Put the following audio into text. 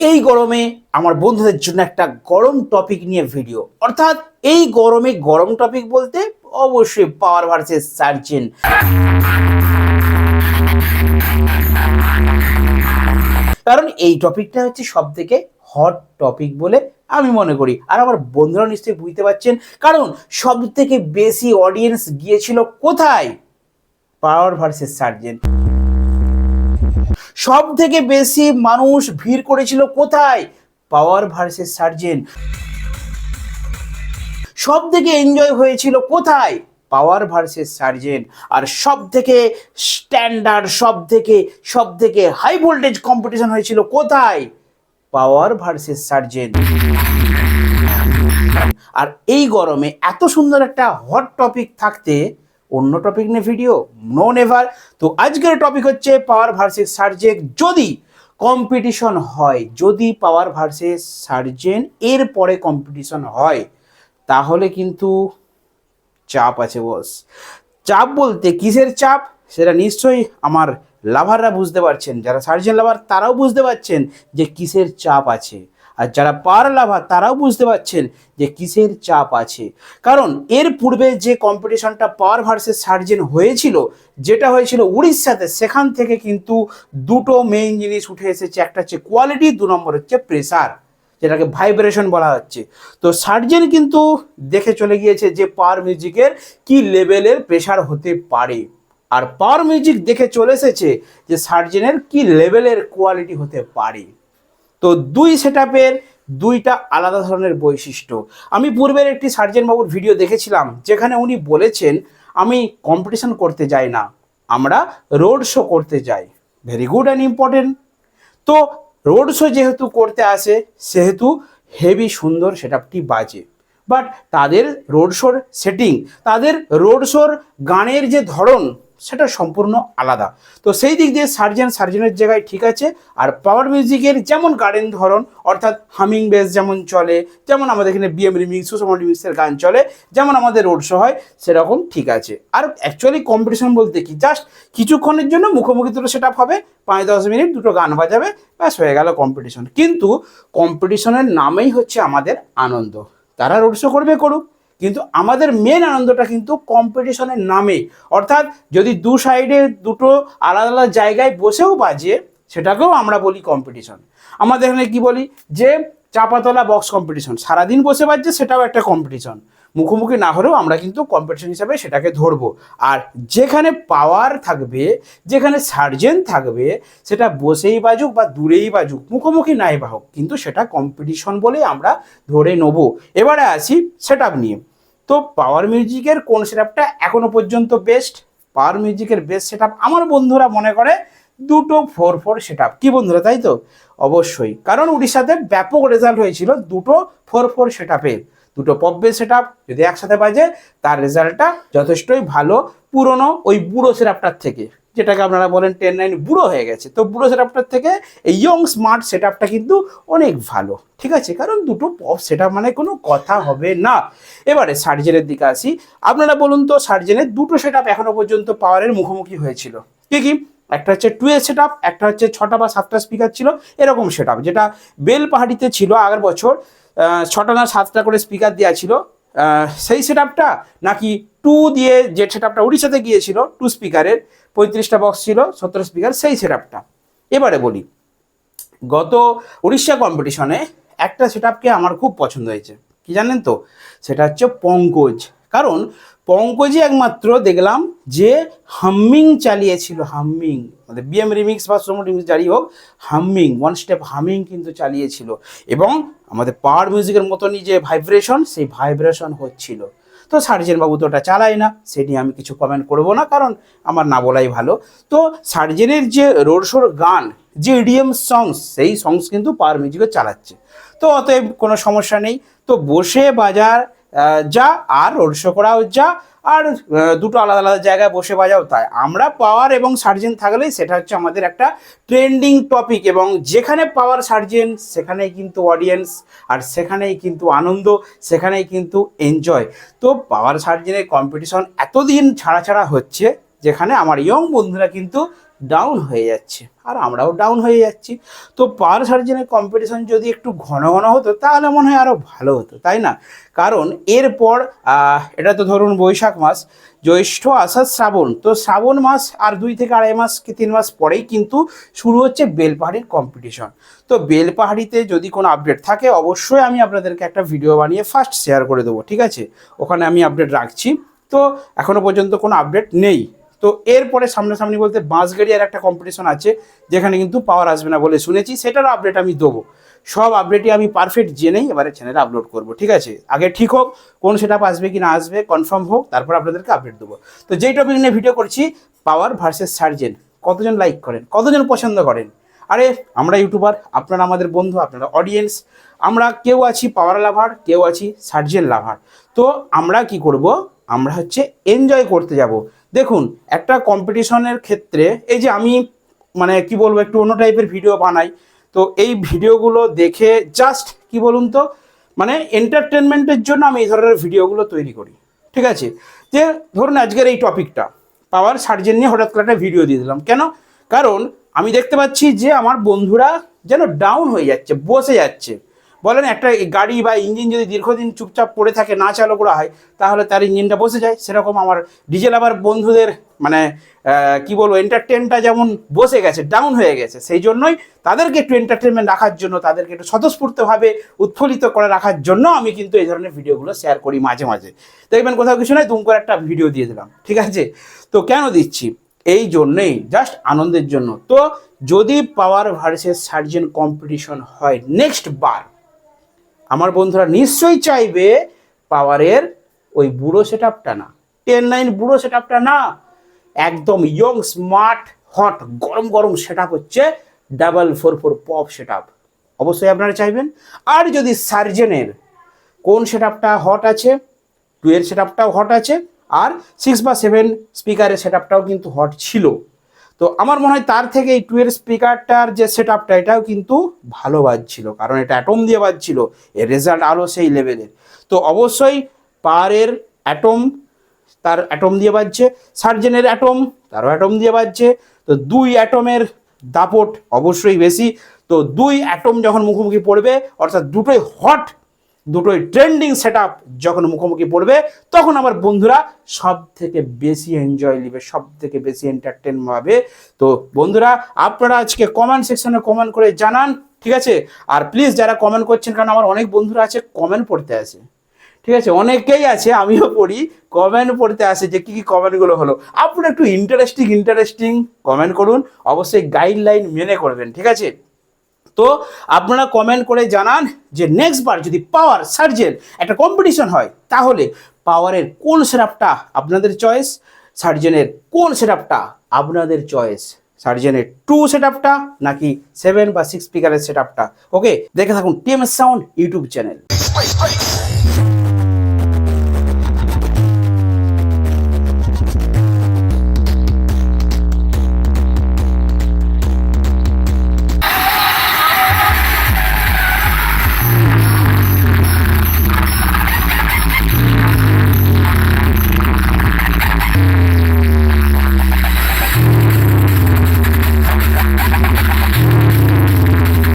এই গরমে আমার বন্ধুদের জন্য একটা গরম টপিক নিয়ে ভিডিও অর্থাৎ এই গরমে গরম টপিক বলতে অবশ্যই পাওয়ার ভার্সেস সার্জেন কারণ এই টপিকটা হচ্ছে সব থেকে হট টপিক বলে আমি মনে করি। আর আমার বন্ধুরা নিশ্চয়ই বুঝতে পারছেন। কারণ সব থেকে বেশি অডিয়েন্স গিয়েছিল কোথায়? পাওয়ার ভার্সেস সার্জেন সব থেকে বেশি মানুষ ভিড় করেছিল কোথায়? পাওয়ার ভার্সেস সার্জেন। সব থেকে এনজয় হয়েছিল কোথায়? Power versus surgeon. আর সব থেকে স্ট্যান্ডার্ড সব থেকে সব থেকে হাই ভোল্টেজ কম্পিটিশন হয়েছিল কোথায়? Power versus surgeon. আর এই গরমে এত সুন্দর একটা হট টপিক থাকতে অন্য টপিক নিয়ে ভিডিও নো নেভার তো আজকের টপিক হচ্ছে পাওয়ার ভার্সেস সার্জেন যদি কম্পিটিশন হয়, যদি পাওয়ার ভার্সেস সার্জেন এর পরে কম্পিটিশন হয়, তাহলে কিন্তু চাপ আছে বস চাপ বলতে কিসের চাপ? সেটা নিশ্চয়ই আমার লাভাররা বুঝতে পারছেন। যারা সার্জেন লাভার তারাও বুঝতে পারছেন যে কিসের চাপ আছে। আর যারা পার লাভার তারাও বুঝতে পারছেন যে কিসের চাপ আছে। কারণ এর পূর্বে যে কম্পিটিশনটা পাওয়ার ভার্সেস সার্জেন হয়েছিল, যেটা হয়েছিল উড়িষ্যাতে, সেখান থেকে কিন্তু দুটো মেইন জিনিস উঠে এসেছে। একটা হচ্ছে কোয়ালিটি দু নম্বর হচ্ছে প্রেসার যেটাকে ভাইব্রেশন বলা হচ্ছে। তো সার্জেন কিন্তু দেখে চলে গিয়েছে যে পাওয়ার মিউজিকের কি লেভেলের প্রেশার হতে পারে। আর পাওয়ার মিউজিক দেখে চলে এসেছে যে সার্জেনের কি লেভেলের কোয়ালিটি হতে পারে। তো দুই সেট দুইটা আলাদা ধরনের বৈশিষ্ট্য। আমি পূর্বের একটি সার্জেন বাবুর ভিডিও দেখেছিলাম, যেখানে উনি বলেছেন, আমি কম্পিটিশন করতে যাই না, আমরা রোড শো করতে যাই। ভেরি গুড অ্যান্ড ইম্পর্টেন্ট তো রোড শো যেহেতু করতে আসে, সেহেতু হেভি সুন্দর সেটআপটি বাজে। বাট তাদের রোড শোর সেটিং তাদের রোড শোর গানের যে ধরন সেটা সম্পূর্ণ আলাদা। তো সেই দিক দিয়ে সার্জেন সার্জেনের জায়গায় ঠিক আছে, আর পাওয়ার মিউজিকের যেমন গানের ধরন, অর্থাৎ হামিং বেস যেমন চলে, যেমন আমাদের এখানে বিএম রিমিক্স সুষম রিমিক্সের গান চলে, যেমন আমাদের রোড শো হয়, সেরকম ঠিক আছে। আর অ্যাকচুয়ালি কম্পিটিশন বলতে কি? জাস্ট কিছুক্ষণের জন্য মুখোমুখি দুটো সেট হবে, পাঁচ দশ মিনিট দুটো গান বাজাবে ব্যাস হয়ে গেল কম্পিটিশন কিন্তু কম্পিটিশনের নামেই হচ্ছে আমাদের আনন্দ। তারা রোড শো করবে করুক। কিন্তু আমাদের মেন আনন্দটা কিন্তু কম্পিটিশনের নামে। অর্থাৎ যদি দু সাইডে দুটো আলাদা আলাদা জায়গায় বসেও বাজে, সেটাকেও আমরা বলি কম্পিটিশন আমাদের এখানে কি বলি? যে চাপাতলা বক্স কম্পিটিশন সারাদিন বসে বাজছে সেটাও একটা কম্পিটিশন মুখোমুখি না হলেও আমরা কিন্তু কম্পিটিশন হিসাবে সেটাকে ধরবো। আর যেখানে পাওয়ার থাকবে, যেখানে সার্জেন থাকবে, সেটা বসেই বাজুক বা দূরেই বাজুক, মুখোমুখি নাই বাহুক, কিন্তু সেটা কম্পিটিশন বলেই আমরা ধরে নেব। এবারে আসি সেট নিয়ে। তো পাওয়ার মিউজিকের কোন সেটআপটা এখনও পর্যন্ত বেস্ট পাওয়ার মিউজিকের বেস্ট সেটআপ আমার বন্ধুরা মনে করে দুটো ফোর ফোর সেটআপ কি বন্ধুরা, তাই তো? অবশ্যই। কারণ উড়িষ্যাতে ব্যাপক রেজাল্ট হয়েছিল দুটো ফোর ফোর সেটআপের দুটো পপ বেস সেটআপ যদি একসাথে বাজে, তার রেজাল্টটা যথেষ্টই ভালো, পুরনো ওই বুড়ো সেটআপটার থেকে। যেটাকে আপনারা বলেন টেন নাইন বুড়ো হয়ে গেছে। তো বুড়ো সেটআপটার থেকে এই ইয়ং স্মার্ট সেটআপটা কিন্তু অনেক ভালো, ঠিক আছে? কারণ দুটো পপ সেটআপ মানে কোনো কথা হবে না। এবারে সার্জেনের দিকে আসি। আপনারা বলুন তো সার্জেনের দুটো সেটআপ এখনও পর্যন্ত পাওয়ারের মুখোমুখি হয়েছিল। কি কি? একটা হচ্ছে টু এ সেট একটা হচ্ছে ছটা বা সাতটা স্পিকার ছিল, এরকম সেট আপ যেটা বেল পাহাড়িতে ছিল আগের বছর ছটা না সাতটা করে স্পিকার দেওয়া ছিল। সেই সেট আপটা নাকি টু দিয়ে যে সেট আপটা উড়িষ্যাতে গিয়েছিল টু স্পিকারের পঁয়ত্রিশটা বক্স ছিল, সতেরো স্পিকার সেই সেট এবারে বলি, গত উড়িষ্যা কম্পিটিশনে একটা সেট আমার খুব পছন্দ হয়েছে। কি জানেন তো? সেটা হচ্ছে পঙ্কজ। কারণ পঙ্কজই একমাত্র দেখলাম যে হাম্মিং চালিয়েছিল, হাম্মিং। মানে বিএম রিমিক্স বা সোমো রিমিক্স যাই হোক, হাম্মিং ওয়ান স্টেপ হামিং কিন্তু চালিয়েছিল। এবং আমাদের পাওয়ার মিউজিকের মতনই যে ভাইব্রেশন সেই ভাইব্রেশন হচ্ছিল। তো সার্জেন বাবু তো ওটা চালায় না সেটি আমি কিছু কমেন্ট করব না, কারণ আমার না বলাই ভালো। তো সার্জেনের যে রোড শোর গান, যে ইডিএম সংস সেই সংস কিন্তু পাওয়ার মিউজিকও চালাচ্ছে। তো অতএব কোনো সমস্যা নেই। তো বসে বাজার যা, আর রোড শো করাও যা, আর দুটো আলাদা আলাদা জায়গায় বসে বাজাও তাই। আমরা পাওয়ার এবং সার্জেন থাকলেই সেটা হচ্ছে আমাদের একটা ট্রেন্ডিং টপিক এবং যেখানে পাওয়ার সার্জেন সেখানেই কিন্তু অডিয়েন্স আর সেখানেই কিন্তু আনন্দ, সেখানেই কিন্তু এনজয় তো পাওয়ার সার্জেনের কম্পিটিশন এতদিন ছাড়া ছাড়া হচ্ছে, যেখানে আমার ইয়ং বন্ধুরা কিন্তু ডাউন হয়ে যাচ্ছে, আর আমরাও ডাউন হয়ে যাচ্ছি। তো পাওয়ার সার্জেনের কম্পিটিশন যদি একটু ঘন ঘন হতো, তাহলে মনে হয় আরও ভালো হতো, তাই না? কারণ এরপর এটা তো ধরুন বৈশাখ মাস, জ্যৈষ্ঠ আষাঢ় শ্রাবণ। তো শ্রাবণ মাস আর দুই থেকে আড়াই মাস কি তিন মাস পরেই কিন্তু শুরু হচ্ছে বেলপাহাড়ির কম্পিটিশন তো বেলপাহাড়িতে যদি কোনো আপডেট থাকে, অবশ্যই আমি আপনাদেরকে একটা ভিডিও বানিয়ে ফার্স্ট শেয়ার করে দেবো, ঠিক আছে? ওখানে আমি আপডেট রাখছি। তো এখনও পর্যন্ত কোনো আপডেট নেই। তো এরপরে সামনাসামনি বলতে বাঁশগাড়িয়ার একটা কম্পিটিশন আছে, যেখানে কিন্তু পাওয়ার আসবে না বলে শুনেছি সেটারও আপডেট আমি দেবো। সব আপডেটই আমি পারফেক্ট জেনেই এবারে চ্যানেলে আপলোড করব, ঠিক আছে? আগে ঠিক হোক, কোন সেট আসবে কি না আসবে কনফার্ম হোক, তারপর আপনাদেরকে আপডেট দেবো। তো যেই টপিক নিয়ে ভিডিও করছি পাওয়ার ভার্সেস সার্জেন কতজন লাইক করেন, কতজন পছন্দ করেন? আরে, আমরা ইউটিউবার আপনারা আমাদের বন্ধু, আপনারা অডিয়েন্স আমরা কেউ আছি পাওয়ার লাভার কেউ আছি সার্জেন লাভার তো আমরা কি করব আমরা হচ্ছে এনজয় করতে যাব। দেখুন, একটা কম্পিটিশনের ক্ষেত্রে এই যে আমি মানে কি বলব, একটু অন্য টাইপের ভিডিও বানাই। তো এই ভিডিওগুলো দেখে জাস্ট কি বলুন তো মানে এন্টারটেনমেন্টের জন্য আমি এই ধরনের ভিডিওগুলো তৈরি করি। ঠিক আছে? যে ধরুন আজকের এই টপিকটা পাওয়ার সার্জেন নিয়ে হঠাৎ করে একটা ভিডিও দিয়ে দিলাম। কেন? কারণ আমি দেখতে পাচ্ছি যে আমার বন্ধুরা যেন ডাউন হয়ে যাচ্ছে, বসে যাচ্ছে। বলেন, একটা গাড়ি বা ইঞ্জিন যদি দীর্ঘদিন চুপচাপ পড়ে থাকে, না চালু করা হয়, তাহলে তার ইঞ্জিনটা বসে যায়। সেরকম আমার ডিজেল আবার বন্ধুদের মানে কি বলব এন্টারটেনটা যেমন বসে গেছে ডাউন হয়ে গেছে, সেই জন্যই তাদেরকে একটু এন্টারটেনমেন্ট রাখার জন্য, তাদেরকে একটু স্বতঃস্ফূর্তভাবে উৎফুল্লিত করে রাখার জন্য আমি কিন্তু এই ধরনের ভিডিওগুলো শেয়ার করি মাঝে মাঝে। দেখবেন, কোথাও কিছু নয় তুম করে একটা ভিডিও দিয়ে দিলাম, ঠিক আছে? তো কেন দিচ্ছি? এই জন্যেই জাস্ট আনন্দের জন্য। তো যদি পাওয়ার ভার্সেস সার্জেন কম্পিটিশন হয় নেক্সট বার আমার বন্ধুরা নিশ্চয়ই চাইবে পাওয়ারের ওই বুড়ো সেট আপটা না। টেন নাইন বুড়ো সেট আপটা না। একদম ইয়ং স্মার্ট হট গরম গরম সেট আপ হচ্ছে double four four pop set up অবশ্যই আপনারা চাইবেন। আর যদি সার্জেনের কোন সেট আপটা হট আছে টু এর সেট আপটাও হট আছে, আর সিক্স বা সেভেন স্পিকারের সেট আপটাও কিন্তু হট ছিল। তো আমার মনে হয় তার থেকে এই টুয়ের স্পিকারটার যে সেট আপটা এটাও কিন্তু ভালো বাজছিল। কারণ এটা অ্যাটম দিয়ে বাজছিল, এর রেজাল্ট আরও সেই লেভেলের তো অবশ্যই পাওয়ারের অ্যাটম তার অ্যাটম দিয়ে বাজছে সার্জেনের অ্যাটম তারও অ্যাটম দিয়ে বাজছে। তো দুই অ্যাটমের দাপট অবশ্যই বেশি। তো দুই অ্যাটম যখন মুখোমুখি পড়বে, অর্থাৎ দুটোই হট দুটোই ট্রেন্ডিং সেট যখন মুখোমুখি পড়বে, তখন আমার বন্ধুরা সব থেকে বেশি এনজয় নেবে সব থেকে বেশি এন্টারটেন পাবে তো বন্ধুরা, আপনারা আজকে কমেন্ট সেকশনে কমেন্ট করে জানান, ঠিক আছে? আর প্লিজ যারা কমেন্ট করছেন, কারণ আমার অনেক বন্ধুরা আছে কমেন্ট পড়তে আসে। ঠিক আছে? অনেকেই আছে, আমিও পড়ি কমেন্ট পড়তে আসে যে কী কী কমেন্টগুলো হলো। আপনারা একটু ইন্টারেস্টিং ইন্টারেস্টিং কমেন্ট করুন, অবশ্যই গাইডলাইন মেনে করবেন, ঠিক আছে? তো আপনারা কমেন্ট করে জানান যে নেক্সট বার যদি পাওয়ার সার্জেন একটা কম্পিটিশন হয়, তাহলে পাওয়ারের কোন সেরাপটা আপনাদের চয়েস সার্জেনের কোন সেটআপটা আপনাদের চয়েস সার্জেনের টু সেটআপটা নাকি সেভেন বা সিক্স স্পিকারের সেটআপটা ওকে দেখে থাকুন টিএমএস সাউন্ড ইউটিউব চ্যানেল